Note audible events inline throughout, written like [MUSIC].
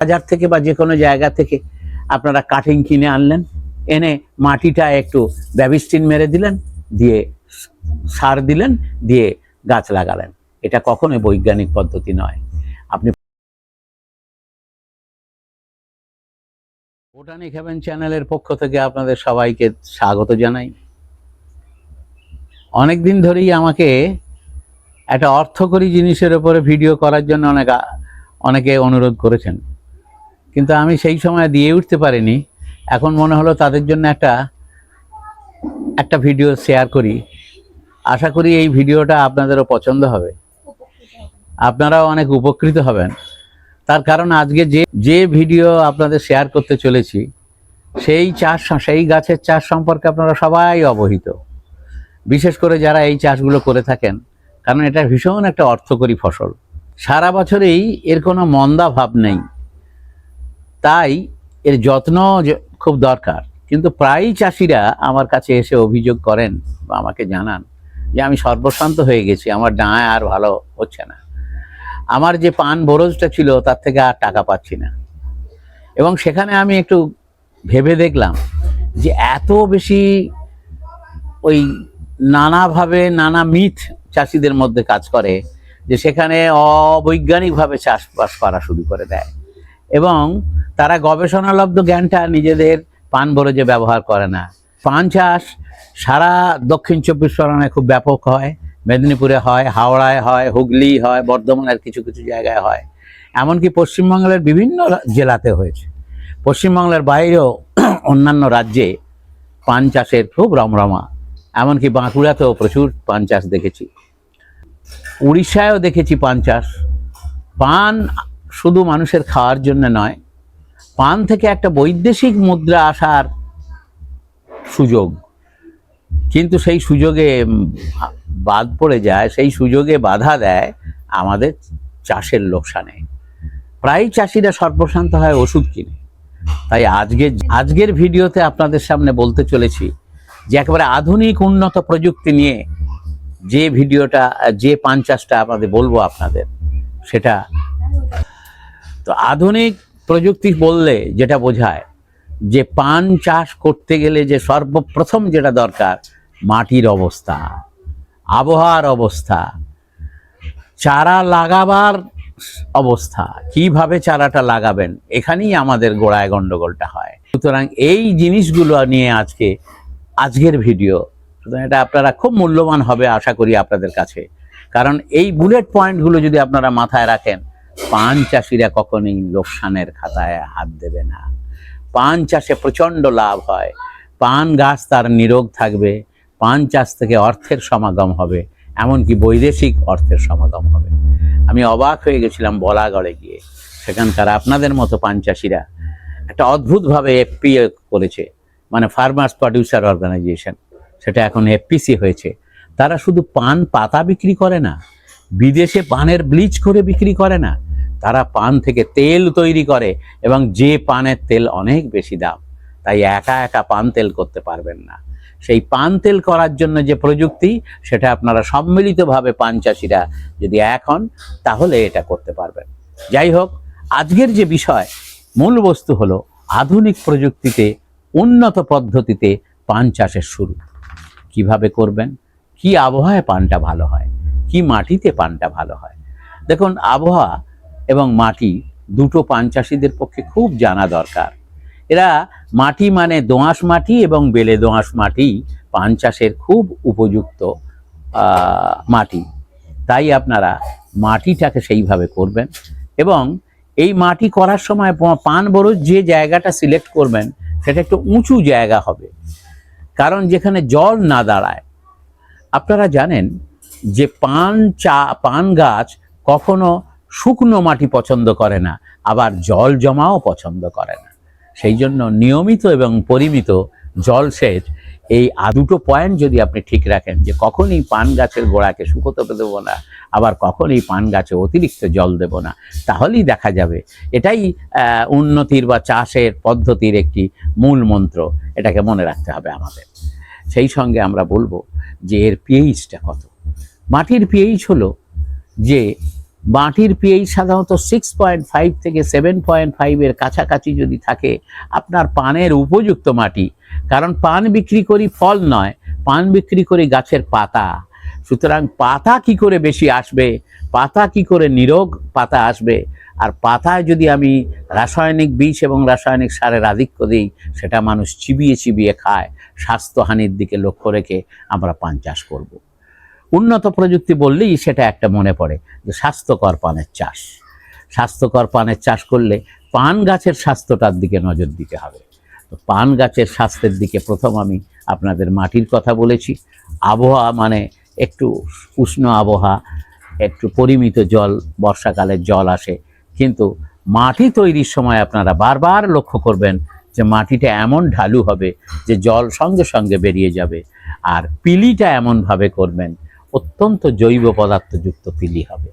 বাজার থেকে বা যে কোনো জায়গা থেকে আপনারা কাটিং কিনে আনলেন, এনে মাটিটা একটু ব্যবিস্টিন মেরে দিলেন, দিয়ে সার দিলেন, দিয়ে গাছ লাগালেন। এটা কখনোই বৈজ্ঞানিক পদ্ধতি নয়। আপনি বোটানিক হেভেন চ্যানেলের পক্ষ থেকে আপনাদের সবাইকে স্বাগত জানাই। অনেক দিন ধরেই আমাকে একটা অর্থকরী জিনিসের উপরে ভিডিও করার জন্য অনেক অনেকে অনুরোধ করেছেন। কিন্তু আমি সেই সময় দিয়ে উঠতে পারিনি। এখন মনে হলো তাদের জন্য একটা একটা ভিডিও শেয়ার করি। আশা করি এই ভিডিওটা আপনাদেরও পছন্দ হবে। আপনারাও অনেক উপকৃত হবেন। তার কারণ আজকে যে যে ভিডিও আপনাদের শেয়ার করতে চলেছি, সেই চাষ, সেই গাছের চাষ সম্পর্কে আপনারা সবাই অবহিত। বিশেষ করে যারা এই চাষগুলো করে থাকেন, কারণ এটা ভীষণ একটা অর্থকরী ফসল। সারা বছরেই এর কোনো মন্দা ভাব নেই। তাই এর যত্ন খুব দরকার। কিন্তু প্রায়ই চাষিরা আমার কাছে এসে অভিযোগ করেন বা আমাকে জানান যে আমি সর্বশান্ত হয়ে গেছি, আমার ডাঁয় আর ভালো হচ্ছে না। আমার যে পান বরজটা ছিল তার থেকে আর টাকা পাচ্ছি না। এবং সেখানে আমি একটু ভেবে দেখলাম যে এত বেশি ওই নানাভাবে নানা মিথ চাষিদের মধ্যে কাজ করে যে সেখানে অবৈজ্ঞানিকভাবে চাষবাস করা শুরু করে দেয়। এবং তারা গবেষণালব্ধ জ্ঞানটা নিজেদের পান বরজে ব্যবহার করে না। পান চাষ সারা দক্ষিণ চব্বিশ পরগনায় খুব ব্যাপক হয়। মেদিনীপুরে হয়, হাওড়ায় হয়, হুগলি হয়, বর্ধমানের কিছু কিছু জায়গায় হয়। এমনকি পশ্চিমবাংলার বিভিন্ন জেলাতে হয়েছে। পশ্চিমবাংলার বাইরেও [CLEARS THROAT] অন্যান্য রাজ্যে পান চাষের খুব রমরমা। এমনকি বাঁকুড়াতেও প্রচুর পান চাষ দেখেছি। উড়িষ্যায়ও দেখেছি পান চাষ। পান শুধু মানুষের খাওয়ার জন্য নয়, পান থেকে একটা বৈদেশিক মুদ্রা আসার সুযোগ। কিন্তু সেই সুযোগে বাদ পড়ে যায়, সেই সুযোগে বাধা দেয় আমাদের চাষের লোকসানে। প্রায় চাষিরা সর্বশান্ত হয় ওষুধ কিনে। তাই আজকে, আজকের ভিডিওতে আপনাদের সামনে বলতে চলেছি যে একেবারে আধুনিক উন্নত প্রযুক্তি নিয়ে যে ভিডিওটা, যে পান চাষটা আপনাদের বলব আপনাদের, সেটা তো আধুনিক প্রযুক্তি বললে যেটা বোঝায় যে পান চাষ করতে গেলে যে সর্বপ্রথম যেটা দরকার, মাটির অবস্থা, আবহাওয়ার অবস্থা, চারা লাগাবার অবস্থা। কীভাবে চারাটা লাগাবেন? এখানেই আমাদের গোড়ায় গন্ডগোলটা হয়। সুতরাং এই জিনিসগুলো নিয়ে আজকে, আজকের ভিডিও, সুতরাং এটা আপনারা খুব মূল্যবান হবে আশা করি আপনাদের কাছে। কারণ এই বুলেট পয়েন্টগুলো যদি আপনারা মাথায় রাখেন পান চাষিরা কখনোই লোকসানের খাতায় হাত দেবে না। পান চাষে প্রচণ্ড লাভ হয়। পান গাছ তার নিরোগ থাকবে। পান চাষ থেকে অর্থের সমাগম হবে। এমনকি বৈদেশিক অর্থের সমাগম হবে। আমি অবাক হয়ে গেছিলাম বলাগড়ে গিয়ে। সেখানকার আপনাদের মতো পান চাষিরা একটা অদ্ভুতভাবে এফপি করেছে। মানে ফার্মার্স প্রডিউসার অর্গানাইজেশন সেটা এখন এফপিসি হয়েছে। তারা শুধু পান পাতা বিক্রি করে না, বিদেশে পানের ব্লিচ করে বিক্রি করে না। তারা পান থেকে তেল তৈরি করে এবং যে পানের তেল অনেক বেশি দাম, তাই একা একা পান তেল করতে পারবেন না। সেই পান তেল করার জন্য যে প্রযুক্তি, সেটা আপনারা সম্মিলিতভাবে পান চাষিরা যদি এক হন, তাহলে এটা করতে পারবেন। যাই হোক, আজকের যে বিষয়, মূল বস্তু হলো আধুনিক প্রযুক্তিতে, উন্নত পদ্ধতিতে পান চাষের শুরু। কীভাবে করবেন? কি আবহাওয়ায় পানটা ভালো হয়? কি মাটিতে পানটা ভালো হয়? দেখুন, আবহাওয়া এবং মাটি, দুটো পান চাষিদের পক্ষে খুব জানা দরকার। এরা মাটি মানে দোআঁশ মাটি এবং বেলে দোআঁশ মাটি পান চাষের খুব উপযুক্ত মাটি। তাই আপনারা মাটিটাকে সেইভাবে করবেন এবং এই মাটি করার সময় পান বরজ যে জায়গাটা সিলেক্ট করবেন, সেটা একটু উঁচু জায়গা হবে। কারণ যেখানে জল না দাঁড়ায়, আপনারা জানেন যে পান চা, পান গাছ কখনো শুকনো মাটি পছন্দ করে না, আবার জল জমাও পছন্দ করে না। সেই জন্য নিয়মিত এবং পরিমিত জলসেচ এই দুটো পয়েন্ট যদি আপনি ঠিক রাখেন যে কখনই পান গাছের গোড়াকে শুকোতে দেবো না, আবার কখনই পান গাছে অতিরিক্ত জল দেব না, তাহলেই দেখা যাবে। এটাই উন্নতির বা চাষের পদ্ধতির একটি মূল মন্ত্র, এটাকে মনে রাখতে হবে আমাদের। সেই সঙ্গে আমরা বলব যে এর পিএইচটা কত? মাটির পিএইচ হলো যে মাটির পিএইচ সাধারণত সিক্স পয়েন্ট ফাইভ থেকে সেভেন পয়েন্ট ফাইভের কাছাকাছি যদি থাকে, আপনার পানের উপযুক্ত মাটি। কারণ পান বিক্রি করি ফল নয়, পান বিক্রি করি গাছের পাতা। সুতরাং পাতা কি করে বেশি আসবে? পাতা কি করে নিরোগ পাতা আসবে? আর পাতায় যদি আমি রাসায়নিক বিষ এবং রাসায়নিক সারের আধিক্য দিই, সেটা মানুষ চিবিয়ে চিবিয়ে খায়। স্বাস্থ্যহানির দিকে লক্ষ্য রেখে আমরা পান চাষ করব। উন্নত প্রযুক্তি বললেই সেটা একটা মনে পড়ে যে স্বাস্থ্যকর পানের চাষ। স্বাস্থ্যকর পানের চাষ করলে পান গাছের স্বাস্থ্যটার দিকে নজর দিতে হবে। তো পান গাছের স্বাস্থ্যের দিকে প্রথম আমি আপনাদের মাটির কথা বলেছি। আবহাওয়া মানে একটু উষ্ণ আবহাওয়া, একটু পরিমিত জল বর্ষাকালের জল আসে। কিন্তু মাটি তৈরির সময় আপনারা বারবার লক্ষ্য করবেন যে মাটিটা এমন ঢালু হবে যে জল সঙ্গে সঙ্গে বেরিয়ে যাবে। আর পিলিটা এমনভাবে করবেন অত্যন্ত জৈব পদার্থযুক্ত পিলি হবে।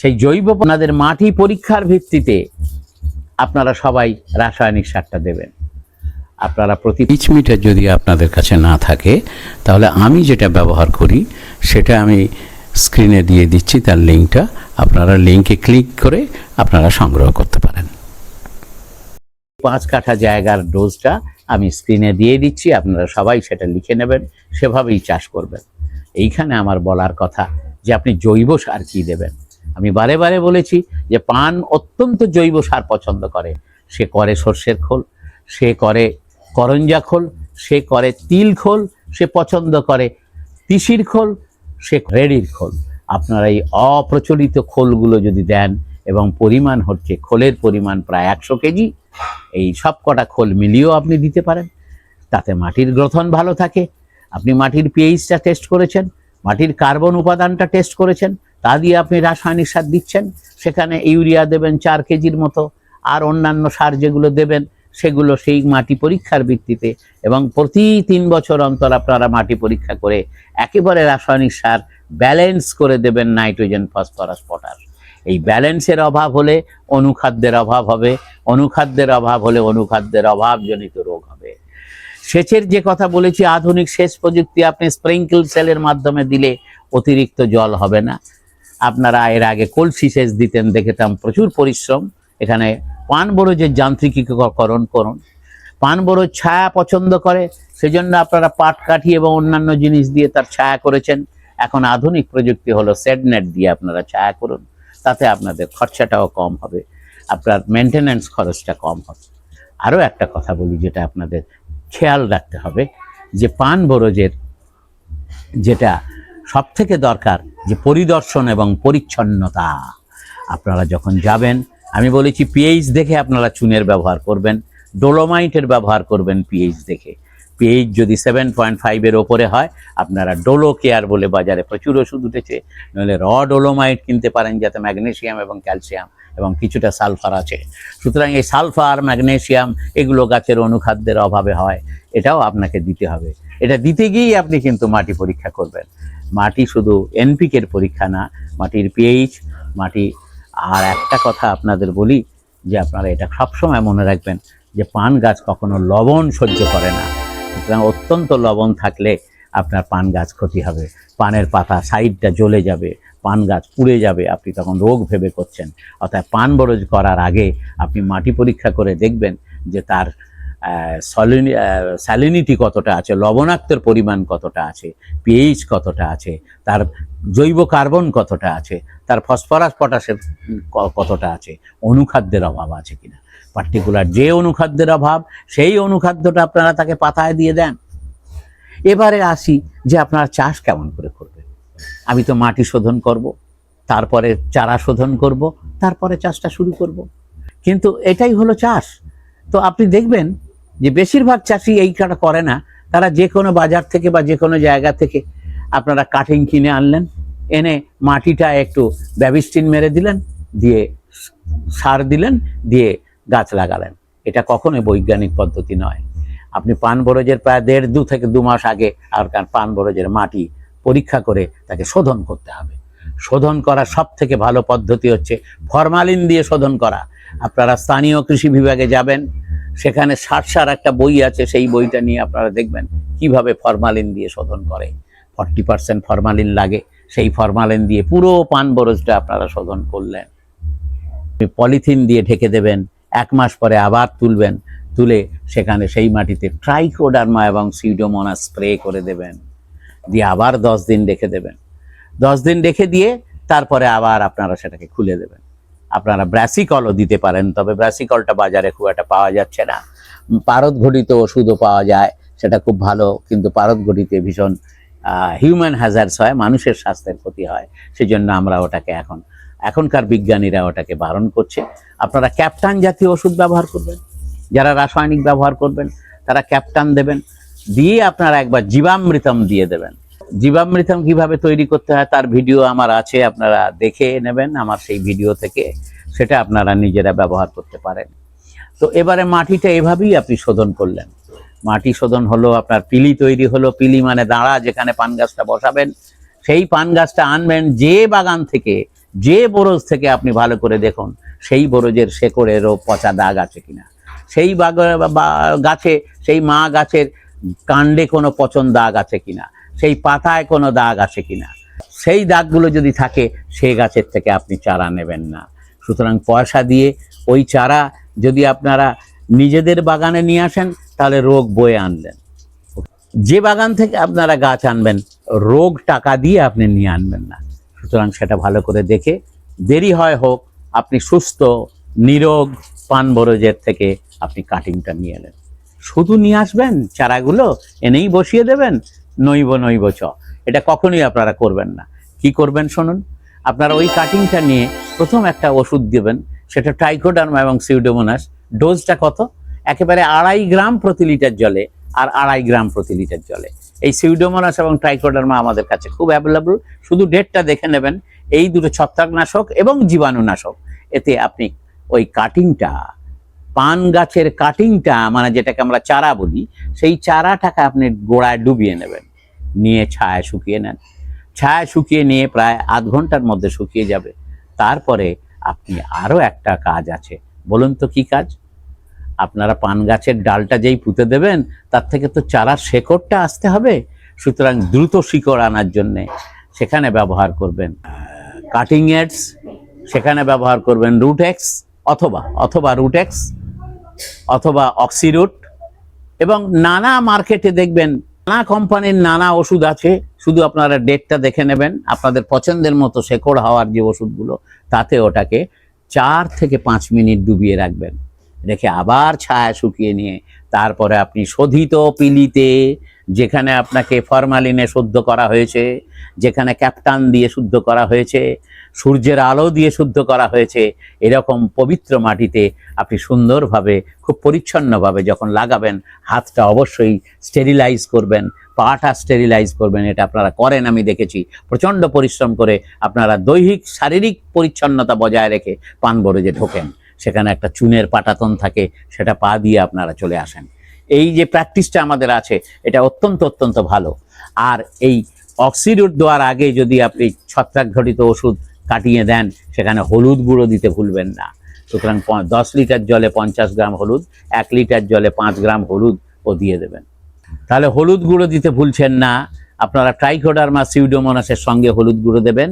সেই জৈব আপনাদের মাটি পরীক্ষার ভিত্তিতে আপনারা সবাই রাসায়নিক সারটা দেবেন। আপনারা প্রতি পিচ মিটার যদি আপনাদের কাছে না থাকে, তাহলে আমি যেটা ব্যবহার করি, সেটা আমি স্ক্রিনে দিয়ে দিচ্ছি তার লিঙ্কটা। আপনারা লিঙ্কে ক্লিক করে আপনারা সংগ্রহ করতে পারেন। পাঁচ কাঠা জায়গার ডোজটা আমি স্ক্রিনে দিয়ে দিচ্ছি, আপনারা সবাই সেটা লিখে নেবেন, সেভাবেই চাষ করবেন। এইখানে আমার বলার কথা যে আপনি জৈব সার কী দেবেন? আমি বারে বারে বলেছি যে পান অত্যন্ত জৈব সার পছন্দ করে। সে করে সর্ষের খোল, সে করে করঞ্জা খোল, সে করে তিল খোল, সে পছন্দ করে তিসির খোল, সে রেডির খোল। আপনারা এই অপ্রচলিত খোলগুলো যদি দেন এবং পরিমাণ হচ্ছে খোলের পরিমাণ প্রায় একশো কেজি, এই সব কটা খোল মিলিয়েও আপনি দিতে পারেন। তাতে মাটির গ্রথন ভালো থাকে আপনি মাটির পিএইচটা টেস্ট করেছেন, মাটির কার্বন উপাদানটা টেস্ট করেছেন, তা দিয়ে আপনি রাসায়নিক সার দিচ্ছেন, সেখানে ইউরিয়া দেবেন চার কেজির মতো, আর অন্যান্য সার যেগুলো দেবেন, সেগুলো সেই মাটি পরীক্ষার ভিত্তিতে, এবং প্রতি তিন বছর অন্তর আপনারা মাটি পরীক্ষা করে একেবারে রাসায়নিক সার ব্যালেন্স করে দেবেন নাইট্রোজেন, ফসফরাস, পটাশ। এই ব্যালেন্সের অভাব হলে অনুখাদ্যের অভাব হবে, অনুখাদ্যের অভাব হলে অনুখাদ্যের অভাবজনিত রোগ সেচের যে কথা বলেছি, আধুনিক সেচ প্রযুক্তি আপনি স্প্রিঙ্কল সেলের মাধ্যমে দিলে অতিরিক্ত জল হবে না। আপনারা এর আগে কলসি সেচ দিতেন, দেখেতাম প্রচুর পরিশ্রম। এখানে পান বরজের যান্ত্রিকীকরণ করুন। পান বরজ ছায়া পছন্দ করে, সেজন্য আপনারা পাট কাঠি এবং অন্যান্য জিনিস দিয়ে তার ছায়া করেছেন। এখন আধুনিক প্রযুক্তি হলো সেডনেট দিয়ে আপনারা ছায়া করুন, তাতে আপনাদের খরচাটাও কম হবে, আপনার মেনটেন্যান্স খরচটা কম হবে। আরও একটা কথা বলি, যেটা আপনাদের খেয়াল রাখতে হবে যে পান বরজের যেটা সব থেকে দরকার যে পরিদর্শন এবং পরিচ্ছন্নতা। আপনারা যখন যাবেন, আমি বলেছি পিএইচ দেখে আপনারা চুনের ব্যবহার করবেন ডোলোমাইটের ব্যবহার করবেন পিএইচ দেখে। পিএইচ যদি সেভেন পয়েন্ট ফাইভের ওপরে হয়, আপনারা ডোলো কেয়ার বলে বাজারে প্রচুর ওষুধ উঠেছে, নইলে র ডোলোমাইট কিনতে পারেন, যাতে ম্যাগনেশিয়াম এবং ক্যালসিয়াম এবং কিছুটা সালফার আছে। সুতরাং এই সালফার, ম্যাগনেসিয়াম এগুলো গাছের অনুখাদ্যের অভাবে হয়, এটাও আপনাকে দিতে হবে। এটা দিতে গিয়েই আপনি কিন্তু মাটি পরীক্ষা করবেন। মাটি শুধু এনপিকের পরীক্ষা না, মাটির পিএইচ মাটি আর একটা কথা আপনাদের বলি, যে আপনারা এটা সবসময় মনে রাখবেন যে পান গাছ কখনো লবণ সহ্য করে না। সুতরাং অত্যন্ত লবণ থাকলে আপনার পান গাছ ক্ষতি হবে। পানের পাতা সাইডটা জ্বলে যাবে। পান গাছ পুড়ে যাবে, আপনি তখন রোগ ভেবে করছেন। অর্থাৎ পান বরজ করার আগে আপনি মাটি পরীক্ষা করে দেখবেন যে তার সলিনি স্যালিনিটি কতটা আছে, লবণাক্তের পরিমাণ কতটা আছে পিএইচ কতটা আছে, তার জৈব কার্বন কতটা আছে, তার ফসফরাস পটাশের কতটা আছে, অনুখাদ্যের অভাব আছে কিনা। পার্টিকুলার যে অনুখাদ্যের অভাব, সেই অনুখাদ্যটা আপনারা তাকে পাতায় দিয়ে দেন। এবারে আসি যে আপনারা চাষ কেমন করে করবেন। আমি তো মাটি শোধন করব, তারপরে চারা শোধন করব, তারপরে চাষটা শুরু করব। কিন্তু এটাই হলো চাষ। তো আপনি দেখবেন যে বেশিরভাগ চাষি এই কাটা করে না। তারা যে কোনো বাজার থেকে বা যে কোনো জায়গা থেকে আপনারা কাটিং কিনে আনলেন, এনে মাটিটা একটু ব্যবিস্টিন মেরে দিলেন, দিয়ে সার দিলেন, দিয়ে গাছ লাগালেন। এটা কখনোই বৈজ্ঞানিক পদ্ধতি নয়। আপনি পান বরজের প্রায় দেড় দু থেকে দু মাস আগে আর পান বরজের মাটি পরীক্ষা করে তাকে শোধন করতে হবে। শোধন করা সব থেকে ভালো পদ্ধতি হচ্ছে ফরমালিন দিয়ে শোধন করা। আপনারা স্থানীয় কৃষি বিভাগে যাবেন, সেখানে ষাট সার একটা বই আছে, সেই বইটা নিয়ে আপনারা দেখবেন কীভাবে ফরমালিন দিয়ে শোধন করে। ফর্টি পার্সেন্ট ফরমালিন লাগে, সেই ফরমালিন দিয়ে পুরো পান বরজটা আপনারা শোধন করলেন। পলিথিন দিয়ে ঢেকে দেবেন, এক মাস পরে আবার তুলবেন, তুলে সেখানে সেই মাটিতে ট্রাইকোডার্মা এবং সিউডোমোনা স্প্রে করে দেবেন। দিয়ে আবার দশ দিন রেখে দেবেন। দশ দিন রেখে দিয়ে তারপরে আবার আপনারা সেটাকে খুলে দেবেন। আপনারা ব্রাসিকলও দিতে পারেন, তবে ব্রাসিকলটা বাজারে খুব একটা পাওয়া যাচ্ছে না। পারদ ঘটিত ওষুধও পাওয়া যায়, সেটা খুব ভালো, কিন্তু পারদ ঘটিতে ভীষণ হিউম্যান হ্যাজার্স হয়, মানুষের স্বাস্থ্যের ক্ষতি হয়, সেজন্য আমরা ওটাকে এখন, এখনকার বিজ্ঞানীরা ওটাকে বারণ করছে। আপনারা ক্যাপটান জাতীয় ওষুধ ব্যবহার করবেন, যারা রাসায়নিক ব্যবহার করবেন, তারা ক্যাপটান দেবেন। দিয়ে আপনারা একবার জীবামৃতম দিয়ে দেবেন। জীবামৃতম কীভাবে তৈরি করতে হয় তার ভিডিও আমার আছে, আপনারা দেখে নেবেন আমার সেই ভিডিও থেকে, সেটা আপনারা নিজেরা ব্যবহার করতে পারেন। তো এবারে মাটিটা এভাবেই আপনি শোধন করলেন। মাটি শোধন হলো, আপনার পিলি তৈরি হলো। পিলি মানে দাঁড়া, যেখানে পান গাছটা বসাবেন, সেই পান গাছটা আনবেন, যে বাগান থেকে, যে বরজ থেকে আপনি ভালো করে দেখুন, সেই বরজের শেকড়েরও পচা দাগ আছে কিনা। সেই বাগ- গাছে, সেই মা গাছের কাণ্ডে কোনো পচন দাগ আছে কিনা? সেই পাতায় কোনো দাগ আছে কিনা? সেই দাগগুলো যদি থাকে সেই গাছের থেকে আপনি চারা নেবেন না। সুতরাং পয়সা দিয়ে ওই চারা যদি আপনারা নিজেদের বাগানে নিয়ে আসেন, তাহলে রোগ বয়ে আনলেন যে বাগান থেকে আপনারা গাছ আনবেন, রোগ টাকা দিয়ে আপনি নিয়ে আনবেন না। সুতরাং সেটা ভালো করে দেখে দেরি হয় হোক, আপনি সুস্থ, নিরোগ পান বরজের থেকে আপনি কাটিংটা নিয়ে এলেন শুধু নিয়ে আসবেন, চারাগুলো এনেই বসিয়ে দেবেন, নইব নইব, চ। এটা কখনোই আপনারা করবেন না। কি করবেন শুনুন? আপনারা ওই কাটিংটা নিয়ে প্রথম একটা ওষুধ দেবেন, সেটা ট্রাইকোডার্মা এবং সিউডোমোনাস ডোজটা কত? একেবারে আড়াই গ্রাম প্রতি লিটার জলে আর আড়াই গ্রাম প্রতি লিটার জলে। এই সিউডোমোনাস এবং ট্রাইকোডার্মা আমাদের কাছে খুব অ্যাভেলেবল শুধু ডেটটা দেখে নেবেন, এই দুটো ছত্রাকনাশক এবং জীবাণুনাশক। এতে আপনি ওই কাটিংটা পান গাছের কাটিংটা মানে যেটাকে আমরা চারা বলি, সেই চারাটাকে আপনি গোড়ায় ডুবিয়ে নেবেন। নিয়ে ছায়া শুকিয়ে নেন। ছায়া শুকিয়ে নিয়ে প্রায় আধ ঘণ্টার মধ্যে শুকিয়ে যাবে। তারপরে আপনি আরও একটা কাজ আছে। বলুন তো কি কাজ? আপনারা পান গাছের ডালটা যেই পুঁতে দেবেন, তার থেকে তো চারার শেকড়টা আসতে হবে। সুতরাং দ্রুত শিকড় আনার জন্যে সেখানে ব্যবহার করবেন কাটিং এডস সেখানে ব্যবহার করবেন রুটেক্স অথবা অথবা রুটেক্স অথবা অক্সিরুট এবং নানা মার্কেটে দেখবেন নানা কোম্পানির নানা ওষুধ আছে। শুধু আপনারা ডেটটা দেখে নেবেন, আপনাদের পছন্দের মতো শেকড় হওয়ার যে ওষুধগুলো, তাতে ওটাকে চার থেকে পাঁচ মিনিট ডুবিয়ে রাখবেন। রেখে আবার ছায়া শুকিয়ে নিয়ে তারপরে আপনি শোধিত পিলিতে যেখানে আপনাকে ফরমালিনে শুদ্ধ করা হয়েছে, যেখানে ক্যাপটান দিয়ে শুদ্ধ করা হয়েছে, সূর্যের আলো দিয়ে শুদ্ধ করা হয়েছে, এরকম পবিত্র মাটিতে আপনি সুন্দরভাবে, খুব পরিচ্ছন্নভাবে যখন লাগাবেন, হাতটা অবশ্যই স্টেরিলাইজ করবেন, পাটা স্টেরিলাইজ করবেন, এটা আপনারা করেন, আমি দেখেছি। প্রচণ্ড পরিশ্রম করে আপনারা দৈহিক, শারীরিক পরিচ্ছন্নতা বজায় রেখে পান বরজে ঢোকেন, সেখানে একটা চুনের পাটাতন থাকে, সেটা পা দিয়ে আপনারা চলে আসেন। এই যে প্র্যাকটিসটা আমাদের আছে, এটা অত্যন্ত অত্যন্ত ভালো। আর এই অক্সিডুট দেওয়ার আগে যদি আপনি ছত্রাক ঘটিত ওষুধ কাটিয়ে দেন, সেখানে হলুদ গুঁড়ো দিতে ভুলবেন না। সুতরাং দশ লিটার জলে পঞ্চাশ গ্রাম হলুদ, এক লিটার জলে পাঁচ গ্রাম হলুদ ও দিয়ে দেবেন। তাহলে হলুদ গুঁড়ো দিতে ভুলছেন না। আপনারা ট্রাইকোডার্মা সিউডোমোনাসের সঙ্গে হলুদ গুঁড়ো দেবেন।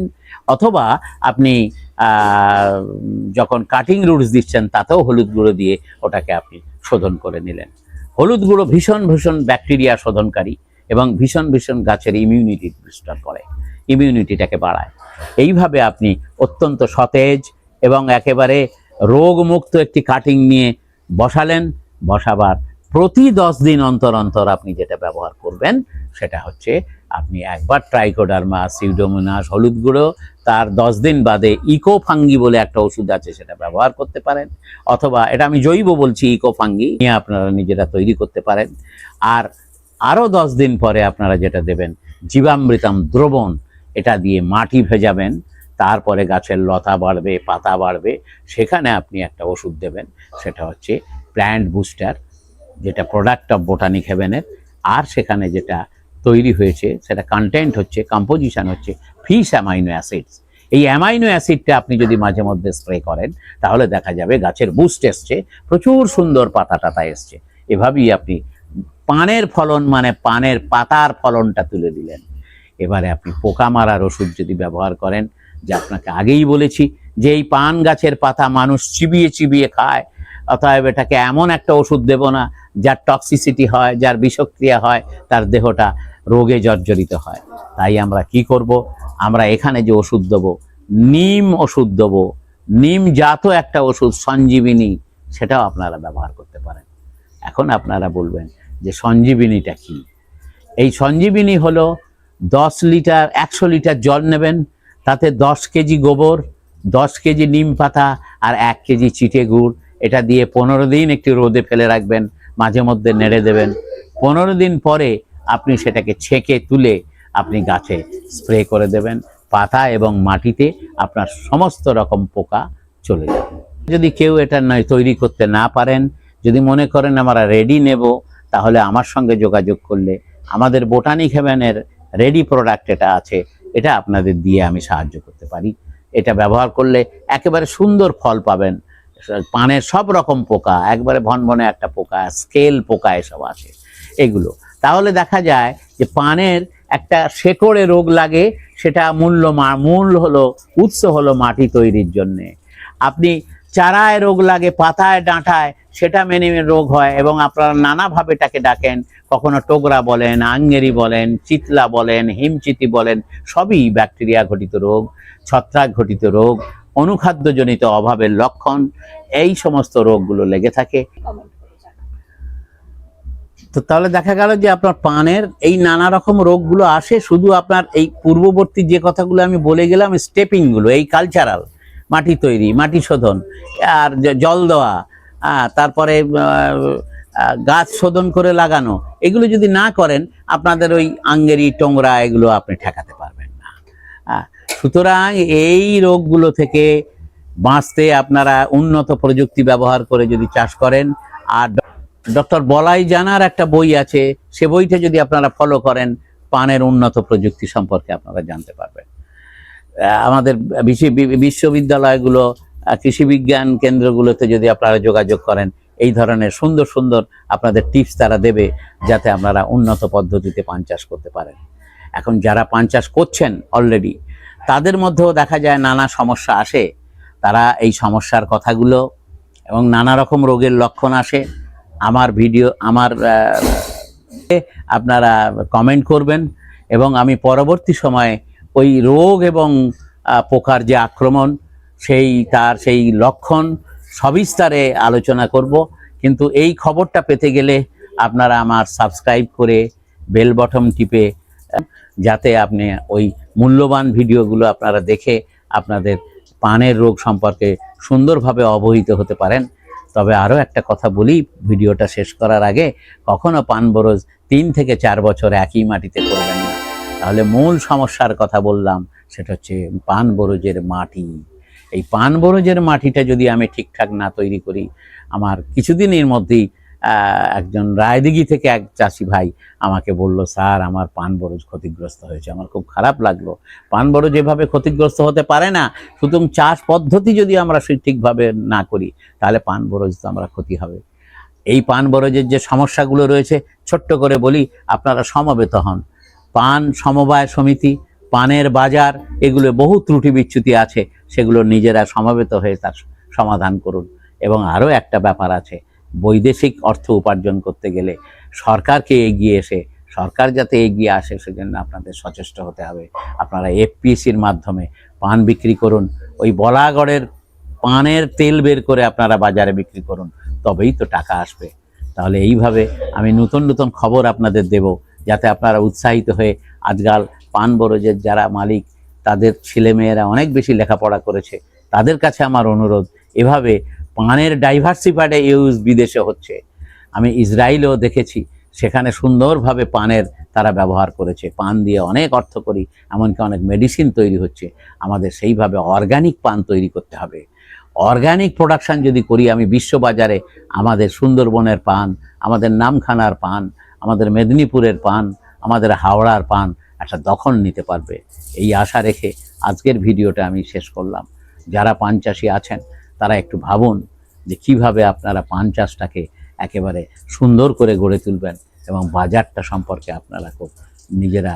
অথবা আপনি যখন কাটিং রুটস দিচ্ছেন, তাতেও হলুদ গুঁড়ো দিয়ে ওটাকে আপনি শোধন করে নিলেন। হলুদ গুঁড়ো ভীষণ ভীষণ ব্যাকটেরিয়া শোধনকারী এবং ভীষণ ভীষণ গাছের ইমিউনিটি বুস্টার করে ইমিউনিটিটাকে বাড়ায়। এইভাবে আপনি অত্যন্ত সতেজ এবং একেবারে রোগমুক্ত একটি কাটিং নিয়ে বসালেন, বসাবার প্রতি দশ দিন অন্তর অন্তর আপনি যেটা ব্যবহার করবেন, সেটা হচ্ছে আপনি একবার ট্রাইকোডার্মা সিউডোমোনাস হলুদ গুঁড়ো তার দশ দিন বাদে ইকো ফাঙ্গি বলে একটা ওষুধ আছে, সেটা ব্যবহার করতে পারেন। অথবা এটা আমি জৈব বলছি ইকো ফাঙ্গি নিয়ে আপনারা নিজেরা তৈরি করতে পারেন। আর আরও দশ দিন পরে আপনারা যেটা দেবেন, জীবামৃতম দ্রবণ। এটা দিয়ে মাটি ভেজাবেন, তারপরে গাছের লতা বাড়বে, পাতা বাড়বে, সেখানে আপনি একটা ওষুধ দেবেন, সেটা হচ্ছে প্ল্যান্ট বুস্টার, যেটা প্রোডাক্ট অফ বোটানিক হেভেনের। আর সেখানে যেটা তৈরি হয়েছে, সেটা কন্টেন্ট হচ্ছে কম্পোজিশন হচ্ছে ফিস অ্যামাইনো অ্যাসিডস এই অ্যামাইনো অ্যাসিডটা আপনি যদি মাঝে মধ্যে স্প্রে করেন, তাহলে দেখা যাবে গাছের বুস্ট এসছে, প্রচুর সুন্দর পাতা টাতা এসছে। এভাবেই আপনি পানের ফলন মানে পানের পাতার ফলনটা তুলে দিলেন। এবারে আপনি পোকা মারার ওষুধ যদি ব্যবহার করেন, যে আপনাকে আগেই বলেছি যে এই পান গাছের পাতা মানুষ চিবিয়ে চিবিয়ে খায়, অতএব এটাকে এমন একটা ওষুধ দেব না, যার টক্সিসিটি হয়, যার বিষক্রিয়া হয়, তার দেহটা রোগে জর্জরিত হয়। তাই আমরা কি করব? আমরা এখানে যে ওষুধ দেবো, নিম ওষুধ দেবো, নিম জাত একটা ওষুধ সঞ্জীবিনী, সেটাও আপনারা ব্যবহার করতে পারেন। এখন আপনারা বলবেন যে সঞ্জীবিনীটা কি? এই সঞ্জীবিনী হলো দশ লিটার, একশো লিটার জল নেবেন, তাতে দশ কেজি গোবর, দশ কেজি নিম পাতা আর এক কেজি চিটে গুড়। এটা দিয়ে পনেরো দিন একটু রোদে ফেলে রাখবেন, মাঝে মধ্যে নেড়ে দেবেন। পনেরো দিন পরে আপনি সেটাকে ছেঁকে তুলে আপনি গাছে স্প্রে করে দেবেন, পাতা এবং মাটিতে আপনার সমস্ত রকম পোকা চলে যাবে। যদি কেউ এটা নয়, তৈরি করতে না পারেন, যদি মনে করেন আমরা রেডি নেব, তাহলে আমার সঙ্গে যোগাযোগ করলে আমাদের বোটানিক হেভেনের রেডি প্রোডাক্ট এটা আছে, এটা আপনাদের দিয়ে আমি সাহায্য করতে পারি। এটা ব্যবহার করলে একেবারে সুন্দর ফল পাবেন। পানের সব রকম পোকা, একবারে ভনভনে একটা পোকা স্কেল পোকা এসব আছে। এগুলো তাহলে দেখা যায় যে পানের একটা শেকড়ে রোগ লাগে, সেটা মূল্য মূল হলো, উৎস হলো মাটি তৈরির জন্যে। আপনি চারায় রোগ লাগে, পাতায়, ডাঁটায়, সেটা মেনে রোগ হয় এবং আপনারা নানাভাবে তাকে ডাকেন। কখনো টোগরা বলেন, আঙ্গেরি বলেন, চিতলা বলেন, হিমচিতি বলেন, সবই ব্যাকটেরিয়া ঘটিত রোগ, ছত্রাক ঘটিত রোগ, অনুখাদ্যজনিত অভাবের লক্ষণ, এই সমস্ত রোগগুলো লেগে থাকে। তো তাহলে দেখা গেল যে আপনার পানের এই নানা রকম রোগগুলো আসে, শুধু আপনার এই পূর্ববর্তী যে কথাগুলো আমি বলে গেলাম, স্টেপিংগুলো, এই কালচারাল মাটি তৈরি, মাটি শোধন, আর জল দেওয়া তারপরে গাছ শোধন করে লাগানো, এগুলো যদি না করেন, আপনাদের ওই আঙ্গেরি, টোংরা এগুলো আপনি ঠেকাতে পারবেন না। সুতরাং এই রোগগুলো থেকে বাঁচতে আপনারা উন্নত প্রযুক্তি ব্যবহার করে যদি চাষ করেন, আর ডক্টর বলাই জানার একটা বই আছে। সে বইটা যদি আপনারা ফলো করেন পানের উন্নত প্রযুক্তি সম্পর্কে আপনারা জানতে পারবেন। আমাদের বিশ্ববিদ্যালয়গুলো আহ, কৃষি বিজ্ঞান কেন্দ্রগুলোতে যদি আপনারা যোগাযোগ করেন এই ধরনের সুন্দর সুন্দর আপনাদের টিপস তারা দেবে যাতে আপনারা উন্নত পদ্ধতিতে পান চাষ করতে পারেন। এখন যারা পান চাষ করছেন অলরেডি তাদের মধ্যেও দেখা যায় নানা সমস্যা আসে। তারা এই সমস্যার কথাগুলো এবং নানা রকম রোগের লক্ষণ আসে। আমার ভিডিও, আমার আপনারা কমেন্ট করবেন এবং আমি পরবর্তী সময়ে ওই রোগ এবং পোকার যে আক্রমণ, সেই তার সেই লক্ষণ সবিস্তারে আলোচনা করব। কিন্তু এই খবরটা পেতে গেলে আপনারা আমার সাবস্ক্রাইব করে বেল বটম টিপে, যাতে আপনি ওই মূল্যবান ভিডিওগুলো আপনারা দেখে আপনাদের পানের রোগ সম্পর্কে সুন্দরভাবে অবহিত হতে পারেন। তবে আরও একটা কথা বলি, ভিডিওটা শেষ করার আগে, কখনো পান বরজ তিন থেকে চার বছর একই মাটিতে করবেন না। তাহলে মূল সমস্যার কথা বললাম, সেটা হচ্ছে পান বরজের মাটি। এই পান বরজের মাটিটা যদি আমি ঠিকঠাক না তৈরি করি, আমার কিছুদিনের মধ্যেই একজন রায়দিঘি থেকে এক চাষি ভাই আমাকে বলল, স্যার, আমার পান বরজ ক্ষতিগ্রস্ত হয়েছে। আমার খুব খারাপ লাগল। পান বরজ এভাবে ক্ষতিগ্রস্ত হতে পারে না। সুতরাং চাষ পদ্ধতি যদি আমরা ঠিকভাবে না করি, তাহলে পান বরজ তো আমরা ক্ষতি হবে। এই পান বরজের যে সমস্যাগুলো রয়েছে, ছোট্ট করে বলি, আপনারা সমবেত হন। পান সমবায় সমিতি, পানের বাজার, এগুলো বহু ত্রুটি বিচ্যুতি আছে। সেগুলো নিজেরা সমবেত হয়ে তার সমাধান করুন। এবং আরও একটা ব্যাপার আছে বৈদেশিক অর্থ উপার্জন করতে গেলে সরকারকে এগিয়ে এসে, সরকার যাতে এগিয়ে আসে সেজন্য আপনাদের সচেষ্ট হতে হবে। আপনারা এফপিএসির মাধ্যমে পান বিক্রি করুন। ওই বলাগড়ের পানের তেল বের করে আপনারা বাজারে বিক্রি করুন, তবেই তো টাকা আসবে। তাহলে এইভাবে আমি নতুন নতুন খবর আপনাদের দেব, যাতে আপনারা উৎসাহিত হয়ে আজকাল পান বরজের যারা মালিক, তাদের ছেলেমেয়েরা অনেক বেশি লেখাপড়া করেছে, তাদের কাছে আমার অনুরোধ, এভাবে পানের ডাইভার্সিফাইড ইউজ বিদেশে হচ্ছে। আমি ইসরায়েলেও দেখেছি, সেখানে সুন্দরভাবে পানের তারা ব্যবহার করেছে। পান দিয়ে অনেক অর্থ করি, এমনকি অনেক মেডিসিন তৈরি হচ্ছে। আমাদের সেইভাবে অর্গানিক পান তৈরি করতে হবে। অর্গানিক প্রোডাকশন যদি করি আমি বিশ্ববাজারে, আমাদের সুন্দরবনের পান, আমাদের নামখানার পান, আমাদের মেদিনীপুরের পান, আমাদের হাওড়ার পান, একটা দখল নিতে পারবে। এই আশা রেখে আজকের ভিডিওটা আমি শেষ করলাম। যারা পান চাষি আছেন তারা একটু ভাবুন যে কীভাবে আপনারা পান চাষটাকে একেবারে সুন্দর করে গড়ে তুলবেন এবং বাজারটা সম্পর্কে আপনারা খুব নিজেরা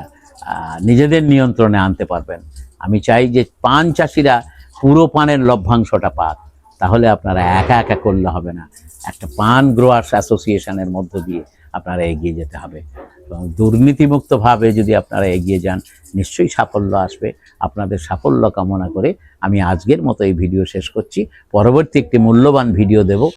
নিজেদের নিয়ন্ত্রণে আনতে পারবেন। আমি চাই যে পান চাষিরা পুরো পানের লভ্যাংশটা পাক, তাহলে আপনারা একা একা করলে হবে না। একটা পান গ্রোয়ার্স অ্যাসোসিয়েশনের মধ্য দিয়ে আপনারা এগিয়ে যেতে হবে। এবং দুর্নীতিমুক্তভাবে যদি আপনারা এগিয়ে যান, নিশ্চয়ই সাফল্য আসবে। আপনাদের সাফল্য কামনা করে আমি আজকের মতো এই ভিডিও শেষ করছি। পরবর্তী একটি মূল্যবান ভিডিও দেব।